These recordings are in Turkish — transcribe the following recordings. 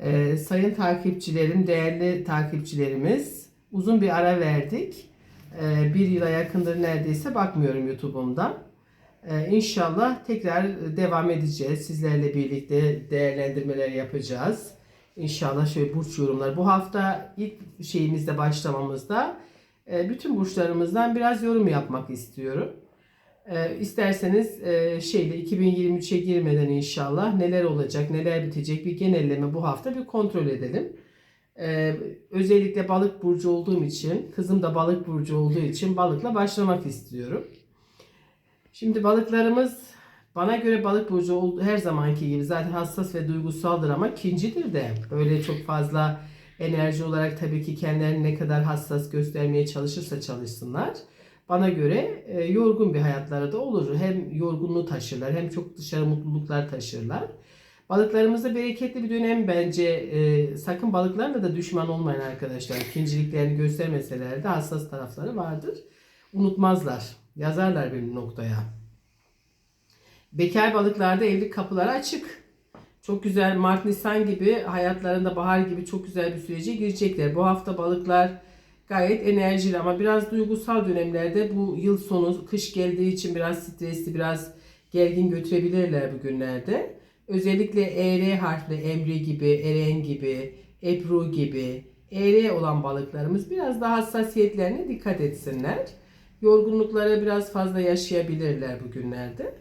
Ee, sayın takipçilerim, değerli takipçilerimiz uzun bir ara verdik. Ee, bir yıla yakındır neredeyse bakmıyorum YouTube'umdan. Ee, inşallah tekrar devam edeceğiz. Sizlerle birlikte değerlendirmeler yapacağız. İnşallah şöyle burç yorumlar. Bu hafta ilk şeyimizde başlamamızda e, bütün burçlarımızdan biraz yorum yapmak istiyorum. Ee, isterseniz e, şeyle 2023'e girmeden inşallah neler olacak, neler bitecek bir genelleme bu hafta bir kontrol edelim. Ee, özellikle balık burcu olduğum için, kızım da balık burcu olduğu için balıkla başlamak istiyorum. Şimdi balıklarımız bana göre balık burcu oldu- her zamanki gibi zaten hassas ve duygusaldır ama ikincidir de böyle çok fazla enerji olarak tabii ki kendilerini ne kadar hassas göstermeye çalışırsa çalışsınlar. Bana göre e, yorgun bir hayatları da olur. Hem yorgunluğu taşırlar hem çok dışarı mutluluklar taşırlar. Balıklarımızda bereketli bir dönem bence. E, sakın balıklarla da düşman olmayın arkadaşlar. İkinciliklerini göstermeseler de hassas tarafları vardır. Unutmazlar. Yazarlar bir noktaya. Bekar balıklarda evlilik kapıları açık. Çok güzel Mart Nisan gibi hayatlarında bahar gibi çok güzel bir sürece girecekler. Bu hafta balıklar gayet enerjili ama biraz duygusal dönemlerde bu yıl sonu kış geldiği için biraz stresli biraz gergin götürebilirler bu günlerde. Özellikle ER harfli Emri gibi, Eren gibi, Ebru gibi ER olan balıklarımız biraz daha hassasiyetlerine dikkat etsinler. Yorgunluklara biraz fazla yaşayabilirler bu günlerde.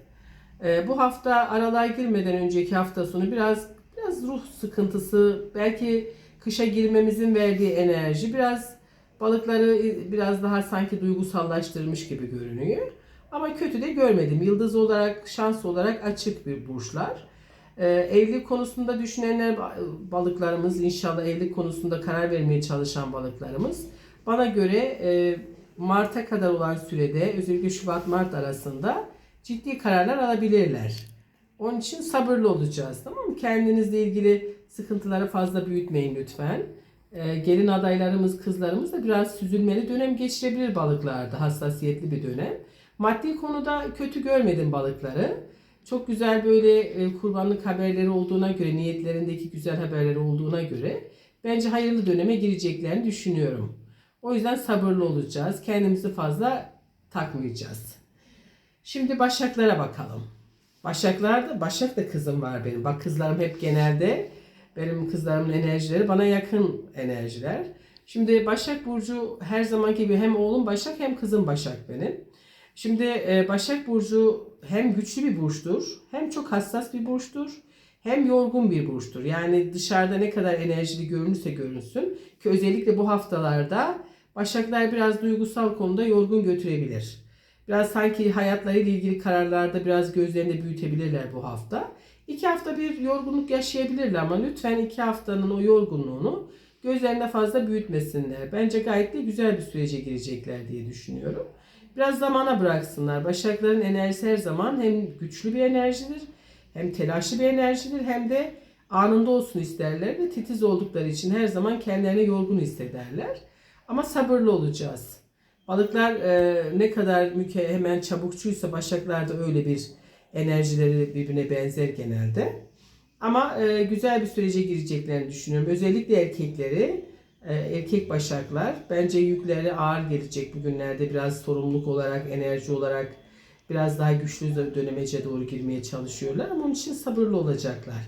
Ee, bu hafta aralığa girmeden önceki hafta sonu biraz biraz ruh sıkıntısı, belki kışa girmemizin verdiği enerji biraz balıkları biraz daha sanki duygusallaştırmış gibi görünüyor. Ama kötü de görmedim. Yıldız olarak, şans olarak açık bir burçlar. Ee, evlilik konusunda düşünenler balıklarımız, inşallah evlilik konusunda karar vermeye çalışan balıklarımız. Bana göre e, Mart'a kadar olan sürede, özellikle Şubat-Mart arasında ciddi kararlar alabilirler. Onun için sabırlı olacağız tamam mı? Kendinizle ilgili sıkıntıları fazla büyütmeyin lütfen. Ee, gelin adaylarımız, kızlarımız da biraz süzülmeli dönem geçirebilir balıklarda. Hassasiyetli bir dönem. Maddi konuda kötü görmedim balıkları. Çok güzel böyle e, kurbanlık haberleri olduğuna göre, niyetlerindeki güzel haberleri olduğuna göre bence hayırlı döneme gireceklerini düşünüyorum. O yüzden sabırlı olacağız. Kendimizi fazla takmayacağız. Şimdi başaklara bakalım. Başaklarda, Başak da kızım var benim. Bak kızlarım hep genelde benim kızlarımın enerjileri bana yakın enerjiler. Şimdi Başak Burcu her zaman gibi hem oğlum Başak hem kızım Başak benim. Şimdi e, Başak Burcu hem güçlü bir burçtur, hem çok hassas bir burçtur, hem yorgun bir burçtur. Yani dışarıda ne kadar enerjili görünürse görünsün ki özellikle bu haftalarda Başaklar biraz duygusal konuda yorgun götürebilir. Biraz sanki hayatlarıyla ilgili kararlarda biraz gözlerinde büyütebilirler bu hafta. İki hafta bir yorgunluk yaşayabilirler ama lütfen iki haftanın o yorgunluğunu gözlerinde fazla büyütmesinler. Bence gayet de güzel bir sürece girecekler diye düşünüyorum. Biraz zamana bıraksınlar. Başakların enerjisi her zaman hem güçlü bir enerjidir, hem telaşlı bir enerjidir, hem de anında olsun isterler ve titiz oldukları için her zaman kendilerini yorgun hissederler. Ama sabırlı olacağız. Balıklar e, ne kadar müke hemen çabukçuysa başaklar da öyle bir enerjileri birbirine benzer genelde. Ama e, güzel bir sürece gireceklerini düşünüyorum. Özellikle erkekleri, e, erkek başaklar bence yükleri ağır gelecek bugünlerde biraz sorumluluk olarak, enerji olarak biraz daha güçlü dönemece doğru girmeye çalışıyorlar ama onun için sabırlı olacaklar.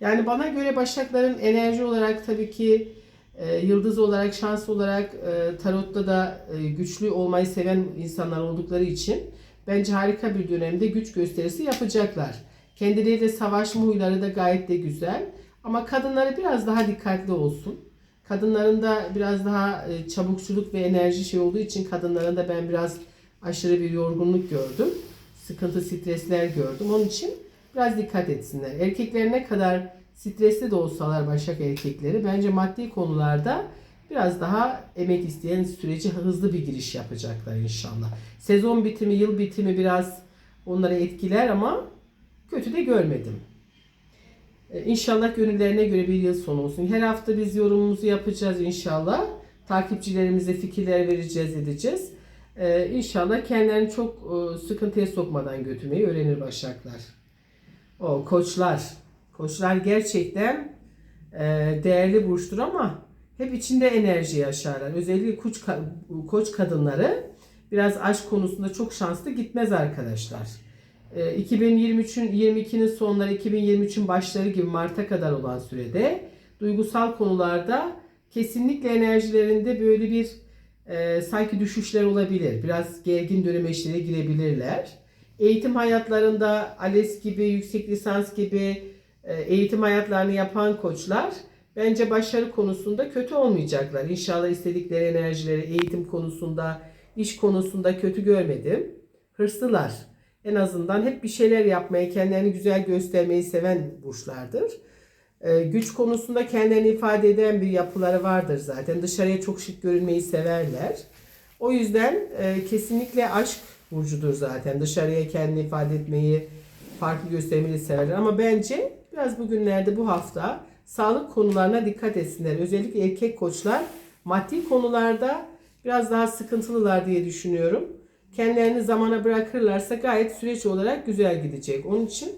Yani bana göre başakların enerji olarak tabii ki e, yıldız olarak, şans olarak e, tarotta da e, güçlü olmayı seven insanlar oldukları için bence harika bir dönemde güç gösterisi yapacaklar. Kendileriyle savaşma huyları da gayet de güzel. Ama kadınları biraz daha dikkatli olsun. Kadınların da biraz daha e, çabukçuluk ve enerji şey olduğu için kadınların da ben biraz aşırı bir yorgunluk gördüm. Sıkıntı, stresler gördüm. Onun için biraz dikkat etsinler. Erkekler ne kadar stresli de olsalar başak erkekleri bence maddi konularda biraz daha emek isteyen süreci hızlı bir giriş yapacaklar inşallah. Sezon bitimi, yıl bitimi biraz onları etkiler ama kötü de görmedim. Ee, İnşallah gönüllerine göre bir yıl sonu olsun. Her hafta biz yorumumuzu yapacağız inşallah. Takipçilerimize fikirler vereceğiz, edeceğiz. Ee, İnşallah kendilerini çok e, sıkıntıya sokmadan götürmeyi öğrenir başaklar. O koçlar. Koçlar gerçekten e, değerli burçtur ama hep içinde enerji yaşarlar. Özellikle koç, koç kadınları biraz aşk konusunda çok şanslı gitmez arkadaşlar. E, 2023'ün 22'nin sonları 2023'ün başları gibi Mart'a kadar olan sürede duygusal konularda kesinlikle enerjilerinde böyle bir e, sanki düşüşler olabilir. Biraz gergin dönemeçlere girebilirler. Eğitim hayatlarında ALES gibi, yüksek lisans gibi e, eğitim hayatlarını yapan koçlar bence başarı konusunda kötü olmayacaklar. İnşallah istedikleri enerjileri eğitim konusunda, iş konusunda kötü görmedim. Hırslılar. En azından hep bir şeyler yapmayı, kendilerini güzel göstermeyi seven burçlardır. Ee, güç konusunda kendilerini ifade eden bir yapıları vardır zaten. Dışarıya çok şık görünmeyi severler. O yüzden e, kesinlikle aşk burcudur zaten. Dışarıya kendini ifade etmeyi, farklı göstermeyi severler. Ama bence biraz bugünlerde bu hafta sağlık konularına dikkat etsinler. Özellikle erkek koçlar maddi konularda biraz daha sıkıntılılar diye düşünüyorum. Kendilerini zamana bırakırlarsa gayet süreç olarak güzel gidecek. Onun için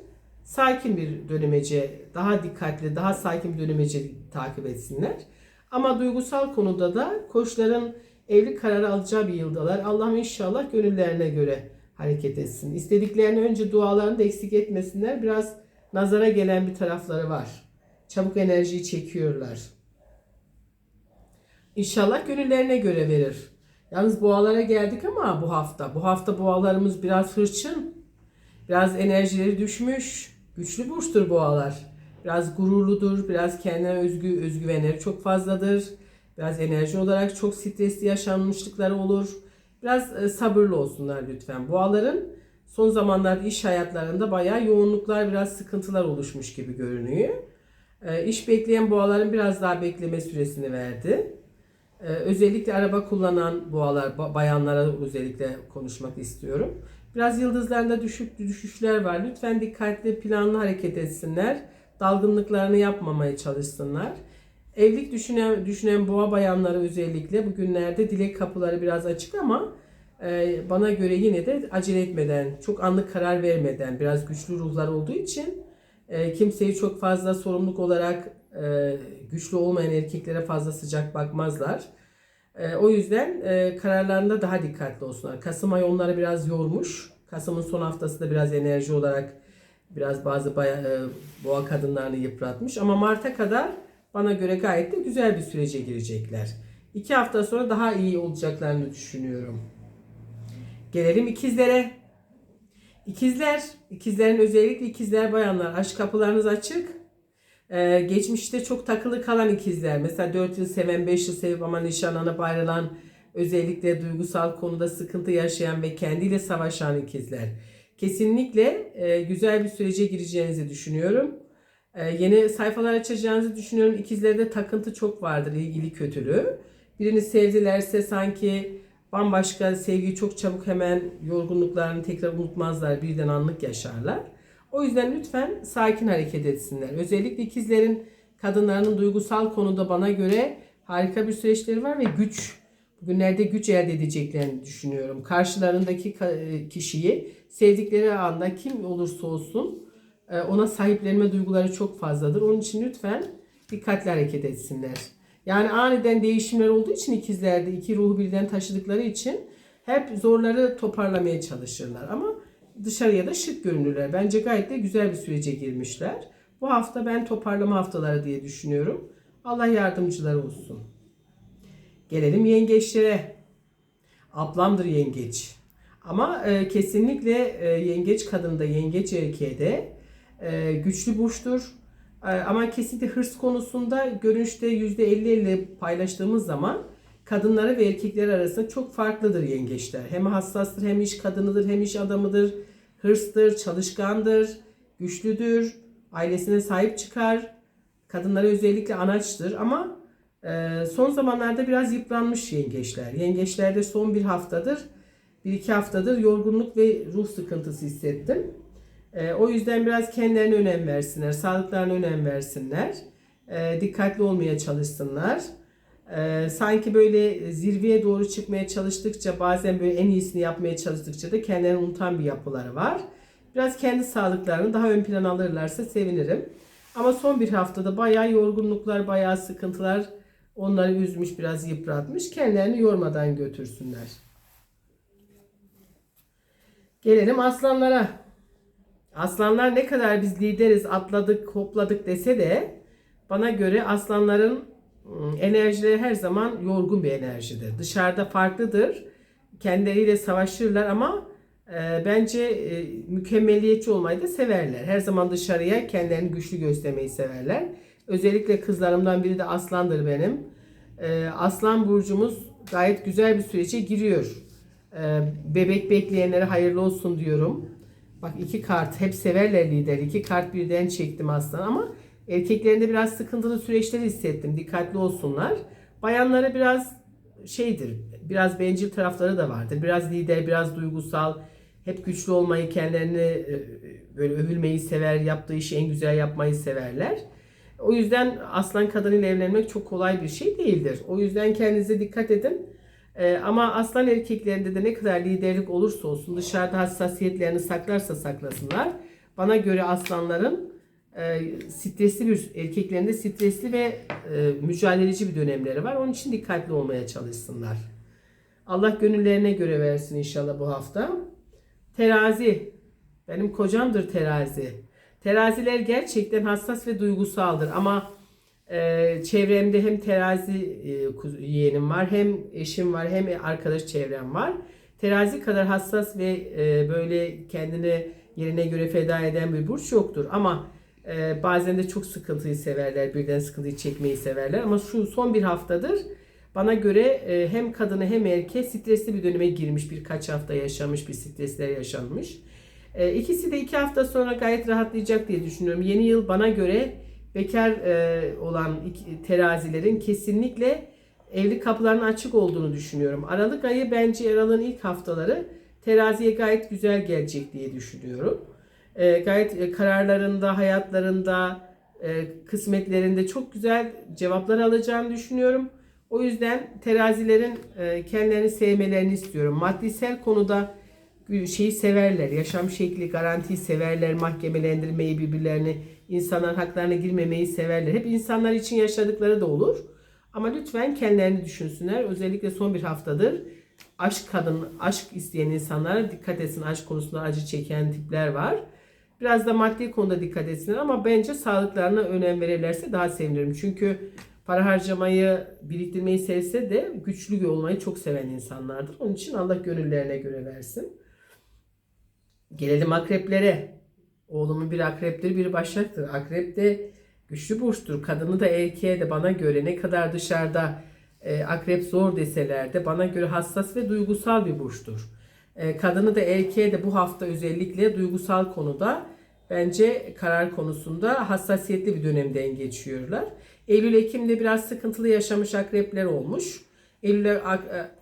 sakin bir dönemece, daha dikkatli, daha sakin bir dönemece takip etsinler. Ama duygusal konuda da koçların evlilik kararı alacağı bir yıldalar. Allah'ım inşallah gönüllerine göre hareket etsin. İstediklerini önce dualarını da eksik etmesinler. Biraz nazara gelen bir tarafları var. Çabuk enerjiyi çekiyorlar. İnşallah gönüllerine göre verir. Yalnız boğalara geldik ama bu hafta. Bu hafta boğalarımız biraz hırçın. Biraz enerjileri düşmüş. Güçlü burçtur boğalar. Biraz gururludur. Biraz kendine özgü özgüvenleri çok fazladır. Biraz enerji olarak çok stresli yaşanmışlıkları olur. Biraz e, sabırlı olsunlar lütfen. Boğaların son zamanlarda iş hayatlarında bayağı yoğunluklar, biraz sıkıntılar oluşmuş gibi görünüyor. E, iş bekleyen boğaların biraz daha bekleme süresini verdi. Ee, özellikle araba kullanan boğalar, ba- bayanlara özellikle konuşmak istiyorum. Biraz yıldızlarında düşük düşüşler var. Lütfen dikkatli, planlı hareket etsinler. Dalgınlıklarını yapmamaya çalışsınlar. Evlilik düşünen, düşünen boğa bayanları özellikle bugünlerde dilek kapıları biraz açık ama e, bana göre yine de acele etmeden, çok anlık karar vermeden, biraz güçlü ruhlar olduğu için e, kimseyi çok fazla sorumluluk olarak e, güçlü olmayan erkeklere fazla sıcak bakmazlar. E, o yüzden e, kararlarında daha dikkatli olsunlar. Kasım ayı onları biraz yormuş. Kasım'ın son haftası da biraz enerji olarak biraz bazı baya, e, boğa kadınlarını yıpratmış. Ama Mart'a kadar bana göre gayet de güzel bir sürece girecekler. İki hafta sonra daha iyi olacaklarını düşünüyorum. Gelelim ikizlere. İkizler, ikizlerin özellikle ikizler bayanlar aşk kapılarınız açık. Ee, geçmişte çok takılı kalan ikizler. Mesela 4 yıl seven, 5 yıl sevip ama nişanlanıp ayrılan, özellikle duygusal konuda sıkıntı yaşayan ve kendiyle savaşan ikizler. Kesinlikle e, güzel bir sürece gireceğinizi düşünüyorum. E, yeni sayfalar açacağınızı düşünüyorum. İkizlerde takıntı çok vardır, ilgili kötülüğü. Birini sevdilerse sanki bambaşka sevgiyi çok çabuk hemen yorgunluklarını tekrar unutmazlar, birden anlık yaşarlar. O yüzden lütfen sakin hareket etsinler. Özellikle ikizlerin kadınlarının duygusal konuda bana göre harika bir süreçleri var ve güç. Bugünlerde güç elde edeceklerini düşünüyorum. Karşılarındaki ka- kişiyi sevdikleri anda kim olursa olsun e, ona sahiplenme duyguları çok fazladır. Onun için lütfen dikkatli hareket etsinler. Yani aniden değişimler olduğu için ikizlerde iki ruhu birden taşıdıkları için hep zorları toparlamaya çalışırlar. Ama dışarıya da şık görünürler. Bence gayet de güzel bir sürece girmişler. Bu hafta ben toparlama haftaları diye düşünüyorum. Allah yardımcıları olsun. Gelelim yengeçlere. Ablamdır yengeç. Ama e, kesinlikle e, yengeç kadında, yengeç erkeğe de e, güçlü burçtur. E, ama kesinlikle hırs konusunda görünüşte %50-50 paylaştığımız zaman kadınları ve erkekler arasında çok farklıdır yengeçler. Hem hassastır, hem iş kadınıdır, hem iş adamıdır. Hırstır, çalışkandır, güçlüdür, ailesine sahip çıkar. Kadınlara özellikle anaçtır ama e, son zamanlarda biraz yıpranmış yengeçler. Yengeçlerde son bir haftadır, bir iki haftadır yorgunluk ve ruh sıkıntısı hissettim. E, o yüzden biraz kendilerine önem versinler, sağlıklarına önem versinler. E, dikkatli olmaya çalışsınlar. Ee, sanki böyle zirveye doğru çıkmaya çalıştıkça bazen böyle en iyisini yapmaya çalıştıkça da kendilerini unutan bir yapıları var. Biraz kendi sağlıklarını daha ön plana alırlarsa sevinirim. Ama son bir haftada bayağı yorgunluklar, bayağı sıkıntılar onları üzmüş, biraz yıpratmış. Kendilerini yormadan götürsünler. Gelelim aslanlara. Aslanlar ne kadar biz lideriz, atladık, hopladık dese de bana göre aslanların ım, enerjileri her zaman yorgun bir enerjidir. Dışarıda farklıdır. Kendileriyle savaşırlar ama e, bence e, mükemmeliyetçi olmayı da severler. Her zaman dışarıya kendilerini güçlü göstermeyi severler. Özellikle kızlarımdan biri de aslandır benim. E, aslan burcumuz gayet güzel bir sürece giriyor. E, bebek bekleyenlere hayırlı olsun diyorum. Bak iki kart hep severler lider. İki kart birden çektim aslan ama erkeklerinde biraz sıkıntılı süreçler hissettim. Dikkatli olsunlar. Bayanlara biraz şeydir. Biraz bencil tarafları da vardır. Biraz lider, biraz duygusal. Hep güçlü olmayı, kendilerini e, böyle övülmeyi sever. Yaptığı işi en güzel yapmayı severler. O yüzden aslan kadınıyla evlenmek çok kolay bir şey değildir. O yüzden kendinize dikkat edin. Ee, ama aslan erkeklerinde de ne kadar liderlik olursa olsun dışarıda hassasiyetlerini saklarsa saklasınlar. Bana göre aslanların e, stresli bir erkeklerinde stresli ve e, mücadeleci bir dönemleri var. Onun için dikkatli olmaya çalışsınlar. Allah gönüllerine göre versin inşallah bu hafta. Terazi. Benim kocamdır terazi. Teraziler gerçekten hassas ve duygusaldır ama e, çevremde hem terazi e, yeğenim var hem eşim var hem arkadaş çevrem var. Terazi kadar hassas ve e, böyle kendini yerine göre feda eden bir burç yoktur ama e, bazen de çok sıkıntıyı severler, birden sıkıntıyı çekmeyi severler ama şu son bir haftadır bana göre e, hem kadını hem erkeği stresli bir döneme girmiş, birkaç hafta yaşamış, bir stresler yaşanmış. E, ikisi de iki hafta sonra gayet rahatlayacak diye düşünüyorum. Yeni yıl bana göre bekar e, olan terazilerin kesinlikle evlilik kapılarının açık olduğunu düşünüyorum. Aralık ayı bence Aralık'ın ilk haftaları teraziye gayet güzel gelecek diye düşünüyorum. E, gayet e, kararlarında, hayatlarında, e, kısmetlerinde çok güzel cevaplar alacağını düşünüyorum. O yüzden terazilerin e, kendilerini sevmelerini istiyorum. Maddisel konuda şeyi severler, yaşam şekli, garantiyi severler, mahkemelendirmeyi birbirlerini, insanların haklarına girmemeyi severler. Hep insanlar için yaşadıkları da olur. Ama lütfen kendilerini düşünsünler. Özellikle son bir haftadır aşk kadın, aşk isteyen insanlara dikkat etsin. Aşk konusunda acı çeken tipler var. Biraz da maddi konuda dikkat etsinler ama bence sağlıklarına önem verirlerse daha sevinirim. Çünkü para harcamayı, biriktirmeyi sevse de güçlü olmayı çok seven insanlardır. Onun için Allah gönüllerine göre versin. Gelelim akreplere. Oğlumun bir akreptir, bir başaktır. Akrep de güçlü burçtur. Kadını da erkeğe de bana göre ne kadar dışarıda e, akrep zor deseler de bana göre hassas ve duygusal bir burçtur. E, kadını da erkeğe de bu hafta özellikle duygusal konuda bence karar konusunda hassasiyetli bir dönemden geçiyorlar. Eylül-Ekim'de biraz sıkıntılı yaşamış akrepler olmuş. Eylül,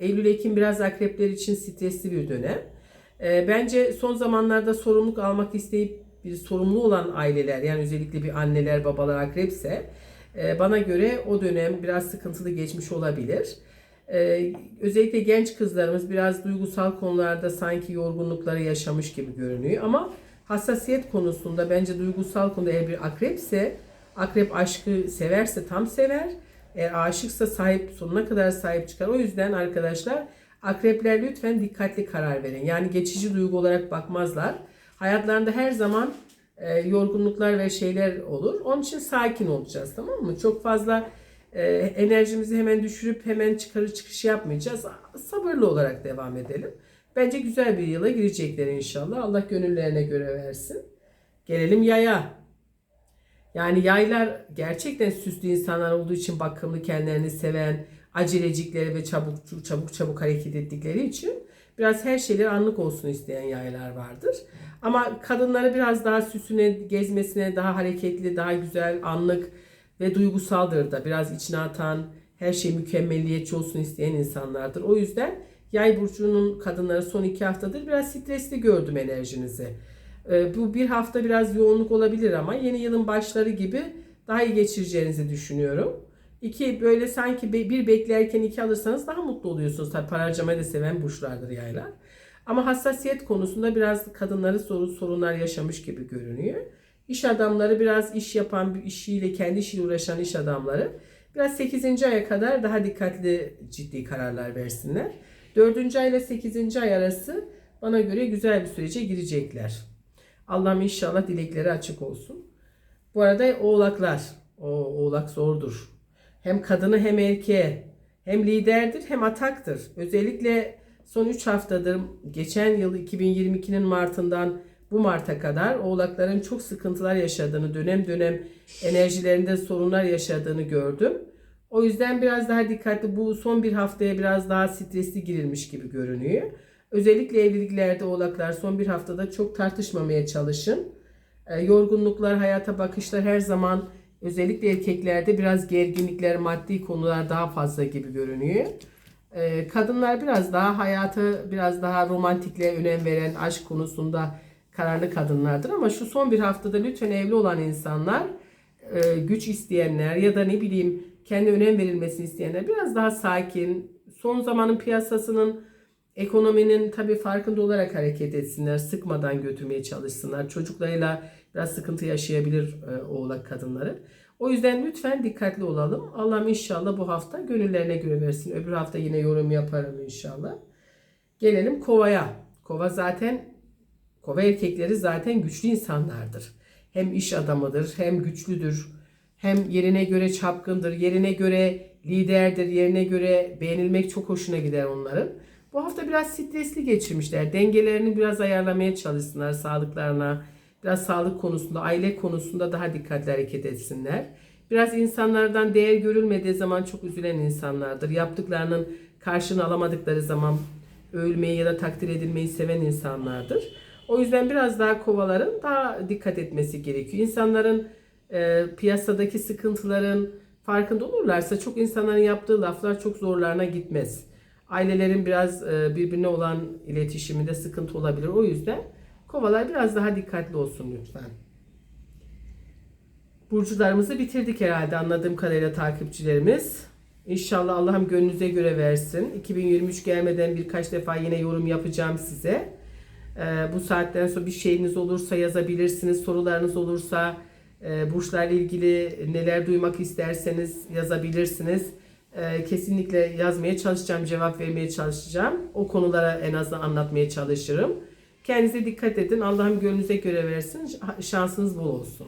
Eylül-Ekim biraz akrepler için stresli bir dönem. E, bence son zamanlarda sorumluluk almak isteyip bir sorumlu olan aileler yani özellikle bir anneler babalar akrepse e, bana göre o dönem biraz sıkıntılı geçmiş olabilir. E, özellikle genç kızlarımız biraz duygusal konularda sanki yorgunlukları yaşamış gibi görünüyor ama hassasiyet konusunda bence duygusal konuda eğer bir akrepse akrep aşkı severse tam sever. Eğer aşıksa sahip sonuna kadar sahip çıkar. O yüzden arkadaşlar akrepler lütfen dikkatli karar verin. Yani geçici duygu olarak bakmazlar. Hayatlarında her zaman e, yorgunluklar ve şeyler olur. Onun için sakin olacağız tamam mı? Çok fazla e, enerjimizi hemen düşürüp hemen çıkarı çıkış yapmayacağız. Sabırlı olarak devam edelim. Bence güzel bir yıla girecekler inşallah. Allah gönüllerine göre versin. Gelelim yaya. Yani yaylar gerçekten süslü insanlar olduğu için bakımlı, kendilerini seven, acelecikleri ve çabuk çabuk çabuk hareket ettikleri için biraz her şeyler anlık olsun isteyen yaylar vardır. Ama kadınları biraz daha süsüne, gezmesine, daha hareketli, daha güzel, anlık ve duygusaldır da. Biraz içine atan, her şey mükemmelliyetçi olsun isteyen insanlardır. O yüzden yay burcunun kadınları son iki haftadır biraz stresli gördüm enerjinizi. Ee, Bu bir hafta biraz yoğunluk olabilir ama yeni yılın başları gibi daha iyi geçireceğinizi düşünüyorum. İki böyle sanki bir beklerken iki alırsanız daha mutlu oluyorsunuz. Tabii para harcamayı da seven burçlardır yaylar. Ama hassasiyet konusunda biraz kadınları sorun, sorunlar yaşamış gibi görünüyor. İş adamları biraz iş yapan, bir işiyle kendi işiyle uğraşan iş adamları biraz 8. aya kadar daha dikkatli ciddi kararlar versinler. 4. ay ile 8. ay arası bana göre güzel bir sürece girecekler. Allah'ım inşallah dilekleri açık olsun. Bu arada oğlaklar. O oğlak zordur. Hem kadını hem erkeğe hem liderdir hem ataktır. Özellikle son 3 haftadır geçen yıl 2022'nin Mart'ından bu Mart'a kadar oğlakların çok sıkıntılar yaşadığını, dönem dönem enerjilerinde sorunlar yaşadığını gördüm. O yüzden biraz daha dikkatli bu son bir haftaya biraz daha stresli girilmiş gibi görünüyor. Özellikle evliliklerde oğlaklar son bir haftada çok tartışmamaya çalışın. E, yorgunluklar, hayata bakışlar her zaman özellikle erkeklerde biraz gerginlikler, maddi konular daha fazla gibi görünüyor. E, kadınlar biraz daha hayatı biraz daha romantikliğe önem veren aşk konusunda kararlı kadınlardır ama şu son bir haftada lütfen evli olan insanlar e, güç isteyenler ya da ne bileyim kendi önem verilmesini isteyenler biraz daha sakin son zamanın piyasasının ekonominin tabii farkında olarak hareket etsinler sıkmadan götürmeye çalışsınlar. Çocuklarıyla biraz sıkıntı yaşayabilir e, oğlak kadınları. O yüzden lütfen dikkatli olalım. Allah'ım inşallah bu hafta gönüllerine göre versin. Öbür hafta yine yorum yaparım inşallah. Gelelim kovaya. Kova zaten Kova erkekleri zaten güçlü insanlardır. Hem iş adamıdır, hem güçlüdür, hem yerine göre çapkındır, yerine göre liderdir, yerine göre beğenilmek çok hoşuna gider onların. Bu hafta biraz stresli geçirmişler. Dengelerini biraz ayarlamaya çalışsınlar sağlıklarına. Biraz sağlık konusunda, aile konusunda daha dikkatli hareket etsinler. Biraz insanlardan değer görülmediği zaman çok üzülen insanlardır. Yaptıklarının karşını alamadıkları zaman övülmeyi ya da takdir edilmeyi seven insanlardır. O yüzden biraz daha kovaların daha dikkat etmesi gerekiyor. İnsanların e, piyasadaki sıkıntıların farkında olurlarsa çok insanların yaptığı laflar çok zorlarına gitmez. Ailelerin biraz e, birbirine olan iletişiminde sıkıntı olabilir. O yüzden kovalar biraz daha dikkatli olsun lütfen. Burcularımızı bitirdik herhalde anladığım kadarıyla takipçilerimiz. İnşallah Allah'ım gönlünüze göre versin. 2023 gelmeden birkaç defa yine yorum yapacağım size. Ee, bu saatten sonra bir şeyiniz olursa yazabilirsiniz. Sorularınız olursa e, burçlarla ilgili neler duymak isterseniz yazabilirsiniz. Ee, kesinlikle yazmaya çalışacağım, cevap vermeye çalışacağım. O konulara en azından anlatmaya çalışırım. Kendinize dikkat edin. Allah'ım gönlünüze göre versin. Şansınız bol olsun.